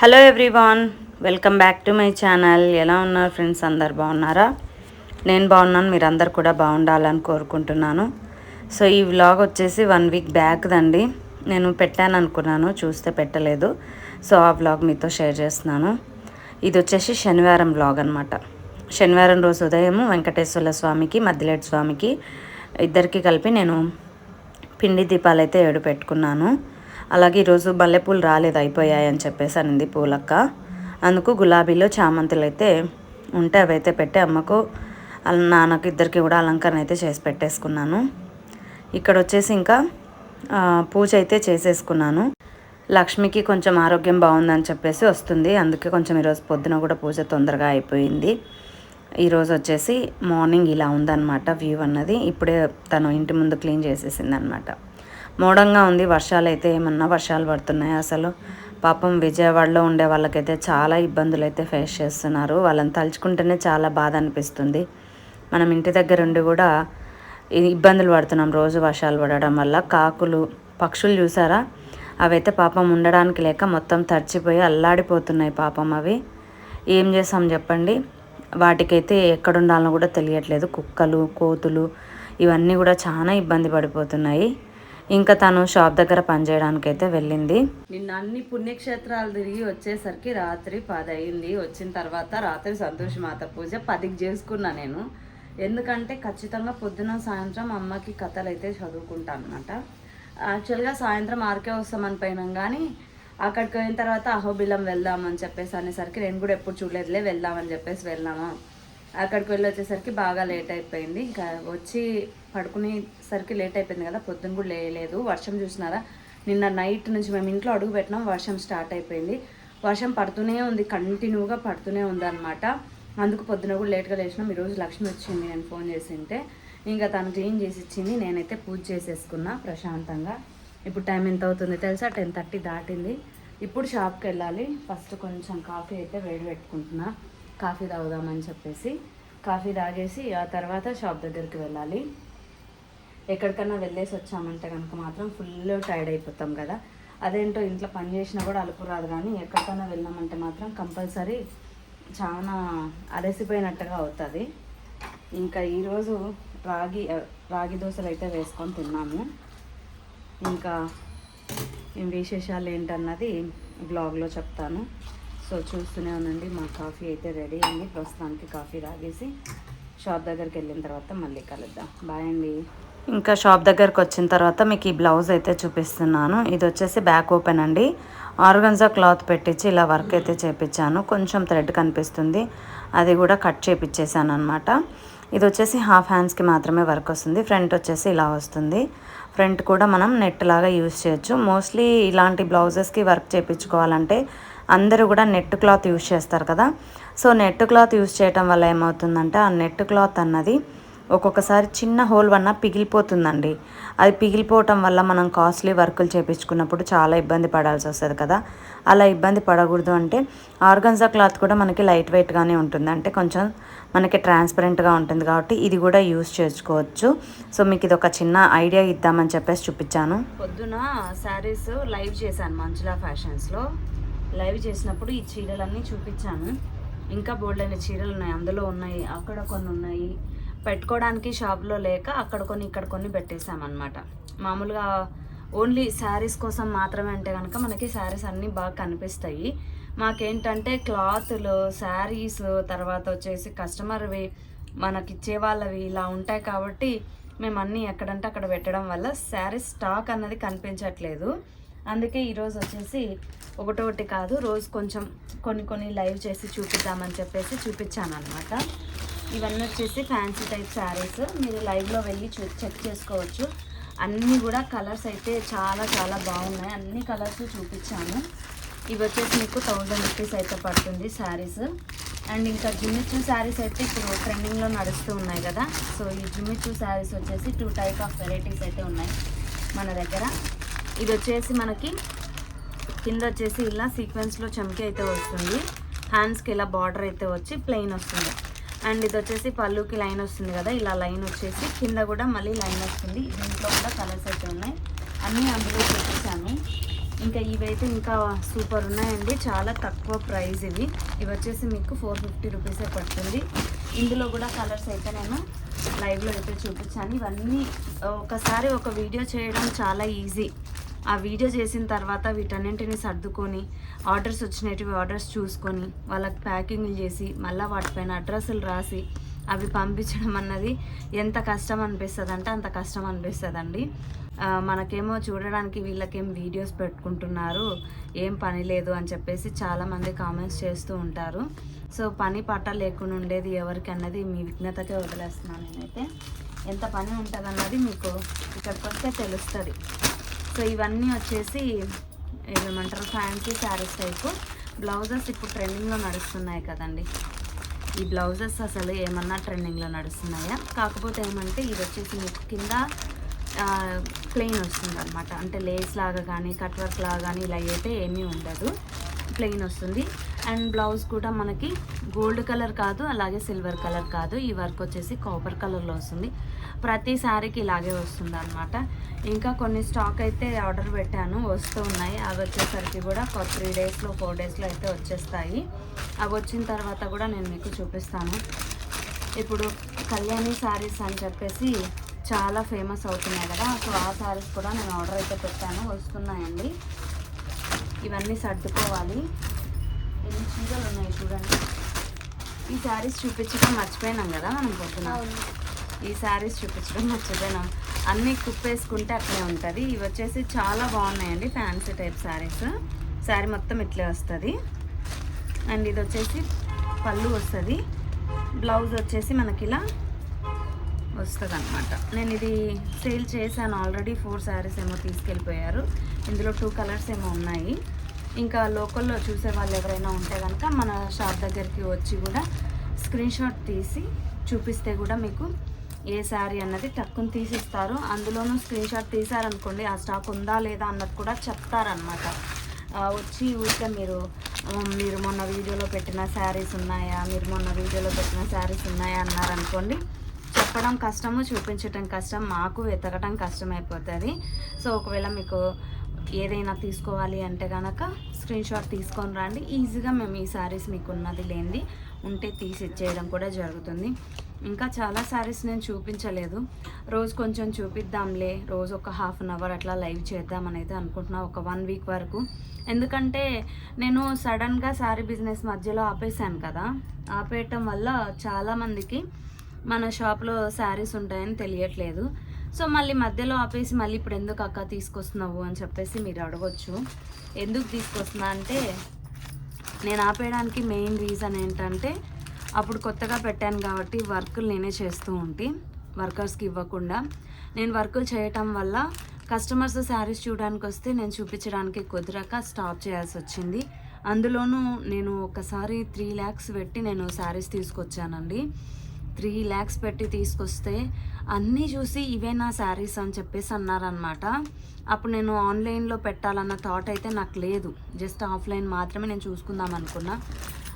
Hello everyone welcome back to my channel ఎలా ఉన్నారు friends అందరు బాగున్నారా? నేను బాగున్నాను మీరు అందరు కూడా బాగుండాలని కోరుకుంటున్నాను. సో ఈ వ్లాగ్ వచ్చేసి వన్ వీక్ బ్యాక్ దండి. నేను పెట్టాను అనుకున్నాను చూస్తే పెట్టలేదు. సో ఆ వ్లాగ్ మీతో షేర్ చేస్తున్నాను. ఇది వచ్చేసి శనివారం వ్లాగ్ అనమాట శనివారం రోజు ఉదయం వెంకటేశ్వర స్వామికి మద్దిలేటి స్వామికి ఇద్దరికి కలిపి నేను పిండి దీపాలు అయితే ఏడు పెట్టుకున్నాను. అలాగే ఈరోజు మల్లెపూలు రాలేదు అయిపోయాయి అని చెప్పేసి అనింది పూలక్క. అందుకు గులాబీలో చామంతులు అయితే ఉంటే అవైతే పెట్టి అమ్మకు నాన్నకు ఇద్దరికి కూడా అలంకరణ అయితే చేసి పెట్టేసుకున్నాను. ఇక్కడ వచ్చేసి ఇంకా పూజ అయితే చేసేసుకున్నాను. లక్ష్మికి కొంచెం ఆరోగ్యం బాగుందని చెప్పేసి వస్తుంది. అందుకే కొంచెం ఈరోజు పొద్దున కూడా పూజ తొందరగా అయిపోయింది. ఈరోజు వచ్చేసి మార్నింగ్ ఇలా ఉందన్నమాట వ్యూ అన్నది. ఇప్పుడే తను ఇంటి ముందు క్లీన్ చేసేసింది అనమాట మూఢంగా ఉంది. వర్షాలు అయితే ఏమన్నా వర్షాలు పడుతున్నాయి అసలు? పాపం విజయవాడలో ఉండే వాళ్ళకైతే చాలా ఇబ్బందులు అయితే ఫేస్ చేస్తున్నారు. వాళ్ళని తలుచుకుంటేనే చాలా బాధ అనిపిస్తుంది. మనం ఇంటి దగ్గర ఉండి కూడా ఇబ్బందులు పడుతున్నాం రోజు వర్షాలు పడడం వల్ల. కాకులు పక్షులు చూసారా? అవైతే పాపం ఉండడానికి లేక మొత్తం తడిచిపోయి అల్లాడిపోతున్నాయి పాపం అవి. ఏం చేస్తాం చెప్పండి? వాటికైతే ఎక్కడుండాలో కూడా తెలియట్లేదు. కుక్కలు కోతులు ఇవన్నీ కూడా చాలా ఇబ్బంది పడిపోతున్నాయి. ఇంకా తను షాప్ దగ్గర పనిచేయడానికి అయితే వెళ్ళింది. నిన్న అన్ని పుణ్యక్షేత్రాలు తిరిగి వచ్చేసరికి రాత్రి పది అయింది వచ్చిన తర్వాత రాత్రి సంతోషమాత పూజ పదికి చేసుకున్నా నేను. ఎందుకంటే ఖచ్చితంగా పొద్దున సాయంత్రం అమ్మకి కథలు అయితే చదువుకుంటాను అనమాట యాక్చువల్గా సాయంత్రం ఆర్కే వస్తామని పోయినాం కానీ అక్కడికి పోయిన తర్వాత అహోబిలం వెళ్దామని చెప్పేసి అనేసరికి నేను కూడా ఎప్పుడు చూడలేదులే వెళ్దామని చెప్పేసి వెళ్ళాము. అక్కడికి వెళ్ళి వచ్చేసరికి బాగా లేట్ అయిపోయింది. ఇంకా వచ్చి పడుకునేసరికి లేట్ అయిపోయింది కదా పొద్దున కూడా లేయలేదు. వర్షం చూసినారా? నిన్న నైట్ నుంచి మేము ఇంట్లో అడుగు పెట్టినాం వర్షం స్టార్ట్ అయిపోయింది. వర్షం పడుతూనే ఉంది కంటిన్యూగా పడుతూనే ఉంది అనమాట అందుకు పొద్దున కూడా లేట్గా లేచినాం. ఈరోజు లక్ష్మి వచ్చింది నేను ఫోన్ చేసింటే. ఇంకా తను క్లీన్ చేసి ఇచ్చింది. నేనైతే పూజ చేసేసుకున్నా ప్రశాంతంగా. ఇప్పుడు టైం ఎంత అవుతుంది తెలుసా? టెన్ థర్టీ దాటింది. ఇప్పుడు షాప్కి వెళ్ళాలి. ఫస్ట్ కొంచెం కాఫీ అయితే వేడి పెట్టుకుంటున్నా. కాఫీ తాగుదామని చెప్పేసి కాఫీ తాగేసి ఆ తర్వాత షాప్ దగ్గరికి వెళ్ళాలి. ఎక్కడికన్నా వెళ్ళేసి వచ్చామంటే కనుక మాత్రం ఫుల్ టైర్డ్ అయిపోతాం కదా. అదేంటో ఇంట్లో పని చేసినా కూడా అలుపు రాదు కానీ ఎక్కడికన్నా వెళ్ళామంటే మాత్రం కంపల్సరీ చాలా అలసిపోయినట్టుగా అవుతుంది. ఇంకా ఈరోజు రాగి రాగి దోశలు అయితే వేసుకొని తిన్నాము. ఇంకా విశేషాలు ఏంటన్నది బ్లాగ్లో చెప్తాను. సో చూస్తూనే ఉండండి. మా కాఫీ అయితే రెడీ అయింది. ప్రస్తుతానికి కాఫీ తాగేసి షాప్ దగ్గరికి వెళ్ళిన తర్వాత మళ్ళీ కలుద్దాం. బాయ్ అండి. ఇంకా షాప్ దగ్గరకు వచ్చిన తర్వాత మీకు ఈ బ్లౌజ్ అయితే చూపిస్తున్నాను. ఇది వచ్చేసి బ్యాక్ ఓపెన్ అండి. ఆర్గన్జా క్లాత్ పెట్టించి ఇలా వర్క్ అయితే చేపించాను. కొంచెం థ్రెడ్ కనిపిస్తుంది. అది కూడా కట్ చేపించేసాను అనమాట ఇది వచ్చేసి హాఫ్ హ్యాండ్స్కి మాత్రమే వర్క్ వస్తుంది. ఫ్రంట్ వచ్చేసి ఇలా వస్తుంది. ఫ్రంట్ కూడా మనం నెట్ లాగా యూస్ చేయొచ్చు. మోస్ట్లీ ఇలాంటి బ్లౌజెస్కి వర్క్ చేయించుకోవాలంటే అందరూ కూడా నెట్ క్లాత్ యూస్ చేస్తారు కదా. సో నెట్ క్లాత్ యూస్ చేయటం వల్ల ఏమవుతుందంటే ఆ నెట్ క్లాత్ అన్నది ఒక్కొక్కసారి చిన్న హోల్ వల్ల పిగిలిపోతుందండి. అది పిగిలిపోవటం వల్ల మనం కాస్ట్లీ వర్కులు చేపించుకున్నప్పుడు చాలా ఇబ్బంది పడాల్సి వస్తుంది కదా. అలా ఇబ్బంది పడకూడదు అంటే ఆర్గన్జా క్లాత్ కూడా మనకి లైట్ వెయిట్గానే ఉంటుంది. అంటే కొంచెం మనకి ట్రాన్స్పరెంట్గా ఉంటుంది కాబట్టి ఇది కూడా యూస్ చేసుకోవచ్చు. సో మీకు ఇది ఒక చిన్న ఐడియా ఇద్దామని చెప్పేసి చూపించాను. పొద్దున శారీస్ లైవ్ చేశాను మంచులా ఫ్యాషన్స్లో. లైవ్ చేసినప్పుడు ఈ చీరలన్నీ చూపించాను. ఇంకా బోల్డైన చీరలు ఉన్నాయి. అందులో ఉన్నాయి అక్కడ కొన్ని ఉన్నాయి. పెట్టుకోవడానికి షాప్లో లేక అక్కడ కొన్ని ఇక్కడ కొన్ని పెట్టేశామన్నమాట. మామూలుగా ఓన్లీ శారీస్ కోసం మాత్రమే అంటే కనుక మనకి శారీస్ అన్నీ బాగా కనిపిస్తాయి. మాకేంటంటే క్లాతులు శారీస్ తర్వాత వచ్చేసి కస్టమర్వి మనకిచ్చే వాళ్ళవి ఇలా ఉంటాయి కాబట్టి మేము అన్నీ ఎక్కడంటే అక్కడ పెట్టడం వల్ల శారీస్ స్టాక్ అన్నది కనిపించట్లేదు. అందుకే ఈరోజు వచ్చేసి ఒకటోటి కాదు రోజు కొంచెం కొన్ని కొన్ని లైవ్ చేసి చూపిద్దామని చెప్పేసి చూపించాను అనమాట ఇవన్నీ వచ్చేసి ఫ్యాన్సీ టైప్ శారీస్. మీరు లైవ్లో వెళ్ళి చూ చెక్ చేసుకోవచ్చు. అన్నీ కూడా కలర్స్ అయితే చాలా చాలా బాగున్నాయి. అన్ని కలర్స్ చూపించాను. ఇవి వచ్చేసి మీకు థౌజండ్ రూపీస్ అయితే పడుతుంది శారీస్. అండ్ ఇంకా జుమిచ్చు శారీస్ అయితే ఇప్పుడు ట్రెండింగ్లో నడుస్తూ ఉన్నాయి కదా. సో ఈ జుమిచ్చు శారీస్ వచ్చేసి టూ టైప్ ఆఫ్ వెరైటీస్ అయితే ఉన్నాయి మన దగ్గర. ఇది వచ్చేసి మనకి కింద వచ్చేసి ఇలా సీక్వెన్స్లో చమ్కి అయితే వస్తుంది. హ్యాండ్స్కి ఇలా బార్డర్ అయితే వచ్చి ప్లెయిన్ వస్తుంది. అండ్ ఇది వచ్చేసి పళ్ళుకి లైన్ వస్తుంది కదా ఇలా లైన్ వచ్చేసి కింద కూడా మళ్ళీ లైన్ వస్తుంది. దీంట్లో కూడా కలర్స్ అయితే ఉన్నాయి. అన్నీ అందులో చూపించాను ఇంకా ఇవైతే ఇంకా సూపర్ ఉన్నాయండి. చాలా తక్కువ ప్రైస్ ఇవి. ఇవి వచ్చేసి మీకు ఫోర్ ఫిఫ్టీ రూపీసే పడుతుంది. ఇందులో కూడా కలర్స్ అయితే నేను లైవ్లో అయితే చూపించాను. ఇవన్నీ ఒకసారి ఒక వీడియో చేయడం చాలా ఈజీ ఆ వీడియో చేసిన తర్వాత వీటన్నింటిని సర్దుకొని ఆర్డర్స్ వచ్చినవి ఆర్డర్స్ చూసుకొని వాళ్ళకి ప్యాకింగ్లు చేసి మళ్ళీ వాటిపైన అడ్రస్లు రాసి అవి పంపించడం అన్నది ఎంత కష్టం అనిపిస్తుంది అంటే అంత కష్టం అనిపిస్తుందండి. అండి మనకేమో చూడడానికి వీళ్ళకేం వీడియోస్ పెట్టుకుంటున్నారు ఏం పని లేదు అని చెప్పేసి చాలామంది కామెంట్స్ చేస్తూ ఉంటారు. సో పని పట్ట లేకుండా ఉండేది ఎవరికి అన్నది మీ విఘ్నతకే వదిలేస్తున్నాను నేనైతే. ఎంత పని ఉంటుంది అన్నది మీకు ఇక్కడికి వస్తే తెలుస్తుంది. సో ఇవన్నీ వచ్చేసి ఏమంటారు ఫ్యాన్సీ శారీస్ టైపు బ్లౌజెస్ ఇప్పుడు ట్రెండింగ్లో నడుస్తున్నాయి కదండి. ఈ బ్లౌజెస్ అసలు ఏమన్నా ట్రెండింగ్లో నడుస్తున్నాయా? కాకపోతే ఏమంటే ఇది వచ్చేసి మీకు కింద ప్లెయిన్ వస్తుంది అనమాట అంటే లేస్ లాగా కానీ కట్ వర్క్ లాగా కానీ ఇలా అయితే ఏమీ ఉండదు. ప్లెయిన్ వస్తుంది. అండ్ బ్లౌజ్ కూడా మనకి గోల్డ్ కలర్ కాదు అలాగే సిల్వర్ కలర్ కాదు. ఈ వర్క్ వచ్చేసి కాపర్ కలర్లో వస్తుంది. ప్రతిసారికి ఇలాగే వస్తుంది అనమాట ఇంకా కొన్ని స్టాక్ అయితే ఆర్డర్ పెట్టాను. వస్తూ ఉన్నాయి. అవి వచ్చేసరికి కూడా ఒక త్రీ డేస్లో ఫోర్ డేస్లో అయితే వచ్చేస్తాయి. అవి వచ్చిన తర్వాత కూడా నేను మీకు చూపిస్తాను. ఇప్పుడు కళ్యాణి శారీస్ అని చెప్పేసి చాలా ఫేమస్ అవుతున్నాయి కదా. సో ఆ శారీస్ కూడా నేను ఆర్డర్ అయితే పెట్టాను. వస్తున్నాయండి. ఇవన్నీ సర్దుకోవాలి. ఎన్ని చీరలు ఉన్నాయి చూడండి. ఈ శారీస్ చూపించడం మర్చిపోయినాం కదా మనం పొద్దున ఈ శారీస్ చూపించడం మర్చిపోయినాం. అన్నీ కుప్పేసుకుంటే అట్లే ఉంటుంది. ఇవి వచ్చేసి చాలా బాగున్నాయండి ఫ్యాన్సీ టైప్ శారీస్ శారీ మొత్తం ఇట్లే వస్తుంది. అండ్ ఇది వచ్చేసి పళ్ళు వస్తుంది. బ్లౌజ్ వచ్చేసి మనకి ఇలా వస్తుంది అనమాట నేను ఇది సేల్ చేశాను. ఆల్రెడీ ఫోర్ శారీస్ ఏమో తీసుకెళ్ళిపోయారు. ఇందులో టూ కలర్స్ ఏమో ఉన్నాయి. ఇంకా లోకల్లో చూసే వాళ్ళు ఎవరైనా ఉంటే కనుక మన షాప్ దగ్గరికి వచ్చి కూడా స్క్రీన్షాట్ తీసి చూపిస్తే కూడా మీకు ఏ శారీ అన్నది టక్కుని తీసిస్తారు. అందులోనూ స్క్రీన్ షాట్ తీసారనుకోండి ఆ స్టాక్ ఉందా లేదా అన్నది కూడా చెప్తారనమాట వచ్చి ఊరికే మీరు మీరు మొన్న వీడియోలో పెట్టిన శారీస్ ఉన్నాయా మీరు మొన్న వీడియోలో పెట్టిన శారీస్ ఉన్నాయా అన్నారనుకోండి చెప్పడం కష్టము చూపించటం కష్టం మాకు వెతకటం కష్టం అయిపోతుంది సో ఒకవేళ మీకు ఏదైనా తీసుకోవాలి అంటే కనుక స్క్రీన్ షాట్ తీసుకొని రండి. ఈజీగా మేము ఈ శారీస్ మీకు ఉన్నది లేనిది ఉంటే తీసి ఇచ్చేయడం కూడా జరుగుతుంది. ఇంకా చాలా శారీస్ నేను చూపించలేదు. రోజు కొంచెం చూపిద్దాంలే రోజు ఒక హాఫ్ అన్ అవర్ అట్లా లైవ్ చేద్దామని అయితే అనుకుంటున్నా ఒక వన్ వీక్ వరకు. ఎందుకంటే నేను సడన్గా శారీ బిజినెస్ మధ్యలో ఆపేసాను కదా ఆపేయటం వల్ల చాలామందికి మన షాప్లో శారీస్ ఉంటాయని తెలియట్లేదు. సో మళ్ళీ మధ్యలో ఆపేసి మళ్ళీ ఇప్పుడు ఎందుకు అక్క తీసుకొస్తున్నావు అని చెప్పేసి మీరు అడగచ్చు. ఎందుకు తీసుకొస్తున్నా అంటే నేను ఆపేయడానికి మెయిన్ రీజన్ ఏంటంటే అప్పుడు కొత్తగా పెట్టాను కాబట్టి వర్కులు నేనే చేస్తూ ఉంటే. వర్కర్స్కి ఇవ్వకుండా. నేను వర్కులు చేయటం వల్ల కస్టమర్స్ శారీస్ చూడడానికి వస్తే నేను చూపించడానికి కుదరక స్టాప్ చేయాల్సి వచ్చింది. అందులోనూ నేను ఒకసారి త్రీ ల్యాక్స్ పెట్టి నేను శారీస్ తీసుకొచ్చానండి. త్రీ ల్యాక్స్ పెట్టి తీసుకొస్తే అన్నీ చూసి ఇవే నా శారీస్ అని చెప్పేసి అన్నారనమాట అప్పుడు నేను ఆన్లైన్లో పెట్టాలన్న థాట్ అయితే నాకు లేదు. జస్ట్ ఆఫ్లైన్ మాత్రమే నేను చూసుకుందాం అనుకున్నా.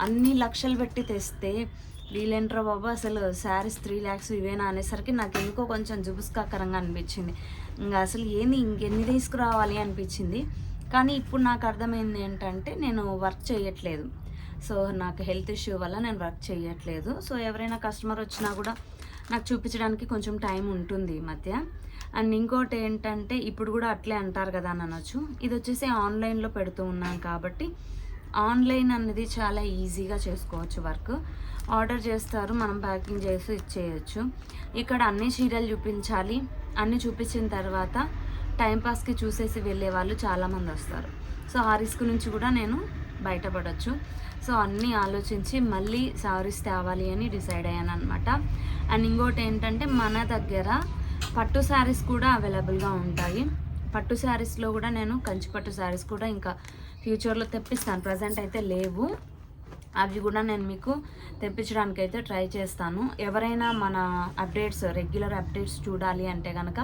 అన్ని లక్షలు పెట్టి తెస్తే వీళ్ళేంట్రా బాబు? అసలు శారీస్ త్రీ ల్యాక్స్ ఇవేనా అనేసరికి నాకు ఎందుకో కొంచెం జుబుస్కాకరంగా అనిపించింది. ఇంకా అసలు ఏంది ఇంకెన్ని తీసుకురావాలి అనిపించింది. కానీ ఇప్పుడు నాకు అర్థమైంది ఏంటంటే నేను వర్క్ చేయట్లేదు. సో నాకు హెల్త్ ఇష్యూ వల్ల నేను వర్క్ చేయట్లేదు. సో ఎవరైనా కస్టమర్ వచ్చినా కూడా నాకు చూపించడానికి కొంచెం టైం ఉంటుంది ఈ మధ్య. అండ్ ఇంకోటి ఏంటంటే ఇప్పుడు కూడా అట్లే అంటారు కదా అని అనొచ్చు. ఇది వచ్చేసి ఆన్లైన్లో పెడుతూ ఉన్నాను కాబట్టి ఆన్లైన్ అనేది చాలా ఈజీగా చేసుకోవచ్చు వర్క్. ఆర్డర్ చేస్తారు మనం ప్యాకింగ్ చేసి ఇచ్చేయచ్చు. ఇక్కడ అన్ని చీరలు చూపించాలి. అన్నీ చూపించిన తర్వాత టైంపాస్కి చూసేసి వెళ్ళే వాళ్ళు చాలామంది వస్తారు. సో ఆ రిస్క్ నుంచి కూడా నేను బయటపడవచ్చు సో అన్నీ ఆలోచించి మళ్ళీ సారీస్ తేవాలి అని డిసైడ్ అయ్యాను అనమాట అండ్ ఇంకోటి ఏంటంటే మన దగ్గర పట్టు శారీస్ కూడా అవైలబుల్గా ఉంటాయి. పట్టు శారీస్లో కూడా నేను కంచి పట్టు శారీస్ కూడా ఇంకా ఫ్యూచర్లో తెప్పిస్తాను. ప్రజెంట్ అయితే లేవు. అవి కూడా నేను మీకు తెప్పించడానికి అయితే ట్రై చేస్తాను. ఎవరైనా మన అప్డేట్స్ రెగ్యులర్ అప్డేట్స్ చూడాలి అంటే కనుక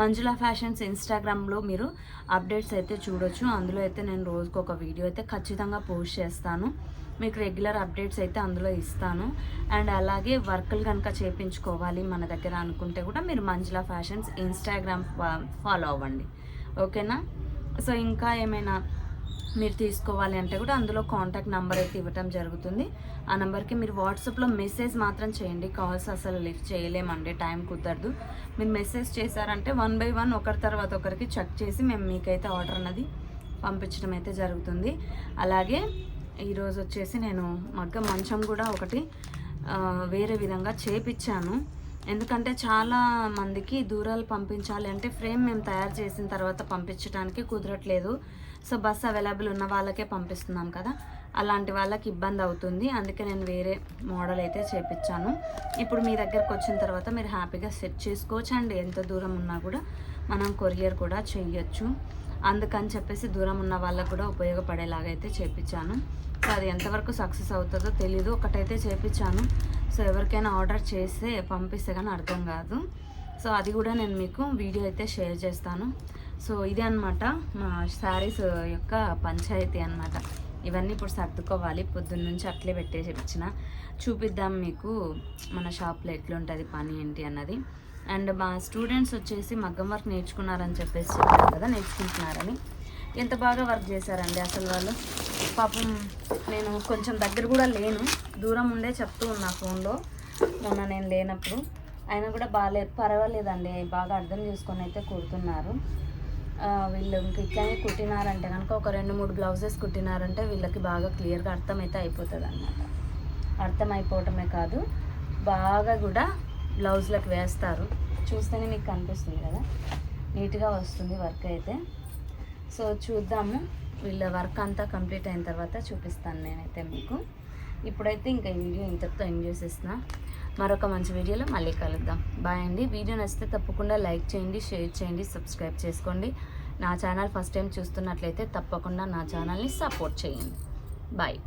మంజుల ఫ్యాషన్స్ ఇన్స్టాగ్రామ్లో మీరు అప్డేట్స్ అయితే చూడొచ్చు. అందులో అయితే నేను రోజుకు ఒక వీడియో అయితే ఖచ్చితంగా పోస్ట్ చేస్తాను. మీకు రెగ్యులర్ అప్డేట్స్ అయితే అందులో ఇస్తాను. అండ్ అలాగే వర్కులు కనుక చేయించుకోవాలి మన దగ్గర అనుకుంటే కూడా మీరు మంజుల ఫ్యాషన్స్ ఇన్స్టాగ్రామ్ ఫాలో అవ్వండి. ఓకేనా? సో ఇంకా ఏమైనా మీరు తీసుకోవాలి అంటే కూడా అందులో కాంటాక్ట్ నెంబర్ అయితే ఇవ్వటం జరుగుతుంది. ఆ నెంబర్కి మీరు వాట్సాప్లో మెసేజ్ మాత్రం చేయండి. కాల్స్ అసలు లిఫ్ట్ చేయలేమండి. టైం కుదరదు. మీరు మెసేజ్ చేశారంటే వన్ బై వన్ ఒకరి తర్వాత ఒకరికి చెక్ చేసి మేము మీకైతే ఆర్డర్ అన్నది పంపించడం అయితే జరుగుతుంది. అలాగే ఈరోజు వచ్చేసి నేను మగ్గ మంచం కూడా ఒకటి వేరే విధంగా చేపించాను ఎందుకంటే చాలా మందికి దూరాలు పంపించాలి అంటే ఫ్రేమ్ మేము తయారు చేసిన తర్వాత పంపించడానికి కుదరట్లేదు. సో బస్ అవైలబుల్ ఉన్న వాళ్ళకే పంపిస్తున్నాం కదా. అలాంటి వాళ్ళకి ఇబ్బంది అవుతుంది. అందుకే నేను వేరే మోడల్ అయితే చేపించాను ఇప్పుడు మీ దగ్గరకు వచ్చిన తర్వాత మీరు హ్యాపీగా సెట్ చేసుకోవచ్చు అండ్ ఎంత దూరం ఉన్నా కూడా మనం కొరియర్ కూడా చేయొచ్చు అందుకని చెప్పేసి దూరం ఉన్న వాళ్ళకు కూడా ఉపయోగపడేలాగా అయితే చేపించాను సో అది ఎంతవరకు సక్సెస్ అవుతుందో తెలీదు. ఒకటైతే చేపించాను సో ఎవరికైనా ఆర్డర్ చేస్తే పంపిస్తే కానీ అర్థం కాదు. సో అది కూడా నేను మీకు వీడియో అయితే షేర్ చేస్తాను. సో ఇదే అనమాట మా శారీస్ యొక్క పంచాయతీ అన్నమాట. ఇవన్నీ ఇప్పుడు సర్దుకోవాలి. పొద్దున్న నుంచి అట్లే పెట్టేసి ఇచ్చిన. చూపిద్దాం మీకు మన షాప్లో ఎట్లుంటుంది పని ఏంటి అన్నది. అండ్ మా స్టూడెంట్స్ వచ్చేసి మగ్గం వర్క్ నేర్చుకున్నారని చెప్పేసి చెప్పారు కదా నేర్చుకుంటున్నారని. ఎంత బాగా వర్క్ చేశారండి అసలు వాళ్ళు? పాపం నేను కొంచెం దగ్గర కూడా లేను. దూరం ఉండే చెప్తూ ఉన్నా ఫోన్లో. మొన్న నేను లేనప్పుడు. అయినా కూడా బాగాలేదు పర్వాలేదండి. బాగా అర్థం చేసుకొని అయితే కూరుతున్నారు వీళ్ళు ఇంక ఇట్లానే కుట్టినారంటే కనుక ఒక రెండు మూడు బ్లౌజెస్ కుట్టినారంటే వీళ్ళకి బాగా క్లియర్గా అర్థమైతే అయిపోతుంది అనమాట అర్థమైపోవటమే కాదు బాగా కూడా బ్లౌజ్లకు వేస్తారు. చూస్తేనే మీకు కనిపిస్తుంది కదా? నీట్గా వస్తుంది వర్క్ అయితే. సో చూద్దాము వీళ్ళ వర్క్ అంతా కంప్లీట్ అయిన తర్వాత చూపిస్తాను నేనైతే మీకు. ఇప్పుడైతే ఇంకా ఈ వీడియో ఇంతటితో ఎండ్ చేసేస్తున్నా. మరొక మంచి వీడియోలో మళ్ళీ కలుద్దాం. బాయ్ అండి. వీడియో నచ్చితే తప్పకుండా లైక్ చేయండి షేర్ చేయండి సబ్స్క్రైబ్ చేసుకోండి. నా ఛానల్ ఫస్ట్ టైం చూస్తున్నట్లయితే తప్పకుండా నా ఛానల్ని సపోర్ట్ చేయండి. బాయ్